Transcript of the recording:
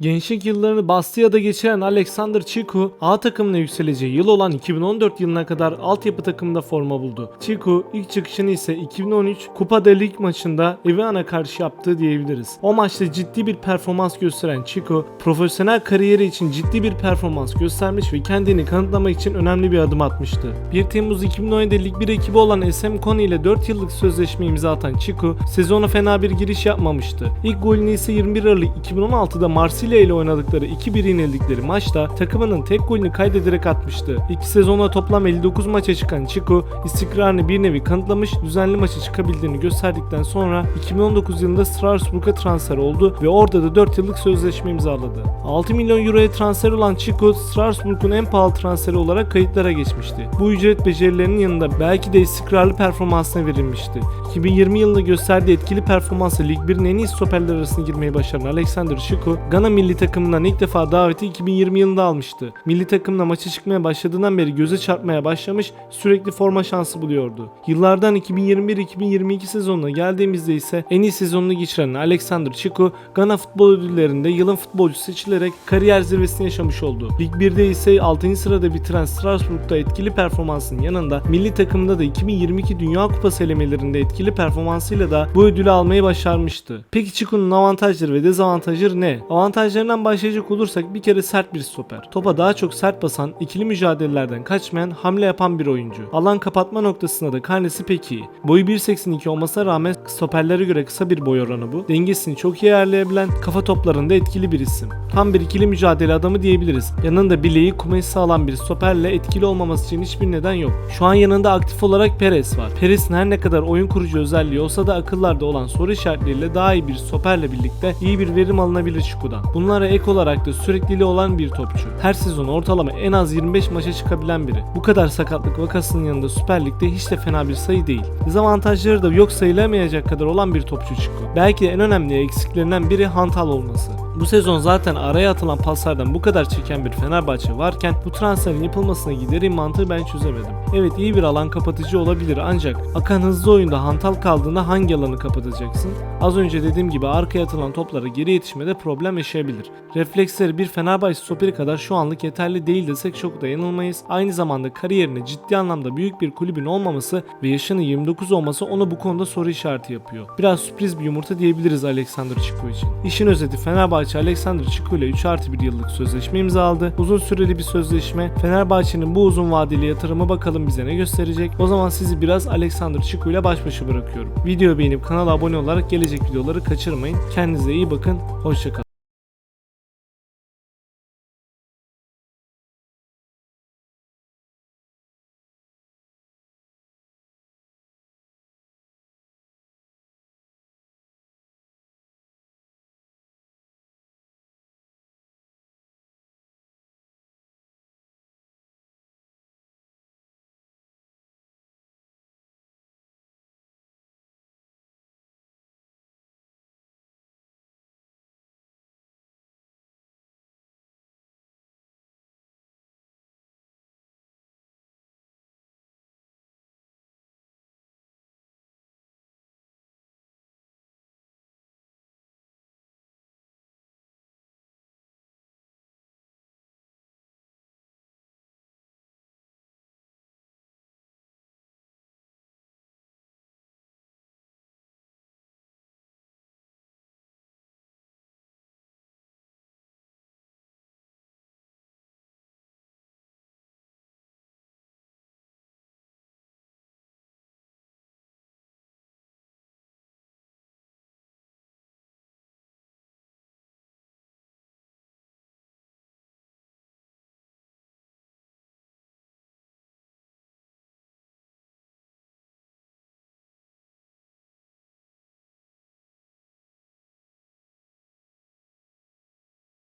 Gençlik yıllarını Bastia'da geçiren Alexander Chiku, A takımına yükseleceği yıl olan 2014 yılına kadar altyapı takımında forma buldu. Chiku ilk çıkışını ise 2013 Kupa de Lig maçında Evian'a karşı yaptığı diyebiliriz. O maçta ciddi bir performans gösteren Chiku, profesyonel kariyeri için ciddi bir performans göstermiş ve kendini kanıtlamak için önemli bir adım atmıştı. 1 Temmuz 2017'de Lig 1 ekibi olan SM Konu ile 4 yıllık sözleşme imza atan Chiku, sezona fena bir giriş yapmamıştı. İlk golünü ise 21 Aralık 2016'da Marsilya ile oynadıkları 2-1 yenildikleri maçta takımının tek golünü kaydederek atmıştı. İki sezonda toplam 59 maça çıkan Chico istikrarını bir nevi kanıtlamış, düzenli maça çıkabildiğini gösterdikten sonra 2019 yılında Strasbourg'a transfer oldu ve orada da 4 yıllık sözleşme imzaladı. 6 milyon euroya transfer olan Chico, Strasbourg'un en pahalı transferi olarak kayıtlara geçmişti. Bu ücret becerilerinin yanında belki de istikrarlı performansına verilmişti. 2020 yılında gösterdiği etkili performansla Lig 1'in en iyi stoperler arasına girmeyi başaran Alexander Chico, Gana milli takımından ilk defa daveti 2020 yılında almıştı. Milli takımla maça çıkmaya başladığından beri göze çarpmaya başlamış, sürekli forma şansı buluyordu. Yıllardan 2021-2022 sezonuna geldiğimizde ise en iyi sezonunu geçiren Alexander Chico, Gana futbol ödüllerinde yılın futbolcusu seçilerek kariyer zirvesini yaşamış oldu. Lig 1'de ise 6. sırada bitiren Strasbourg'da etkili performansın yanında milli takımda da 2022 Dünya Kupası elemelerinde etkili performansıyla da bu ödülü almayı başarmıştı. Peki Chico'nun avantajları ve dezavantajları ne? Avantajlarından başlayacak olursak bir kere sert bir stoper. Topa daha çok sert basan, ikili mücadelelerden kaçmayan, hamle yapan bir oyuncu. Alan kapatma noktasında da karnesi pek iyi. Boyu 1.82 olmasına rağmen stoperlere göre kısa bir boy oranı bu. Dengesini çok iyi ayarlayabilen, kafa toplarında etkili bir isim. Tam bir ikili mücadele adamı diyebiliriz. Yanında bileği kumesi sağlam bir stoperle etkili olmaması için hiçbir neden yok. Şu an yanında aktif olarak Perez var. Perez'in her ne kadar oyun kurucu özelliği olsa da akıllarda olan soru işaretleriyle daha iyi bir stoperle birlikte iyi bir verim alınabilir Chico'dan. Bunlara ek olarak da sürekliliği olan bir topçu. Her sezon ortalama en az 25 maça çıkabilen biri. Bu kadar sakatlık vakasının yanında Süper Lig'de hiç de fena bir sayı değil. Dezavantajları da yok sayılamayacak kadar olan bir topçu Chico. Belki de en önemli eksiklerinden biri hantal olması. Bu sezon zaten araya atılan paslardan bu kadar çeken bir Fenerbahçe varken bu transferin yapılmasına gidereyim mantığı ben çözemedim. Evet iyi bir alan kapatıcı olabilir ancak akan hızlı oyunda hantal kaldığında hangi alanı kapatacaksın? Az önce dediğim gibi arkaya atılan toplara geri yetişmede problem yaşayabilir. Refleksleri bir Fenerbahçe stoperi kadar şu anlık yeterli değil desek çok da yanılmayız. Aynı zamanda kariyerine ciddi anlamda büyük bir kulübün olmaması ve yaşının 29 olması onu bu konuda soru işareti yapıyor. Biraz sürpriz bir yumurta diyebiliriz Alexander Çiko için. İşin özeti Fenerbahçe Alexander Çiko ile 3 artı 1 yıllık sözleşme imzaladı. Uzun süreli bir sözleşme. Fenerbahçe'nin bu uzun vadeli yatırımı bakalım bize ne gösterecek. O zaman sizi biraz Alexander Çiko ile baş başa bırakıyorum. Videoyu beğenip kanala abone olarak gelecek videoları kaçırmayın. Kendinize iyi bakın. Hoşçakalın.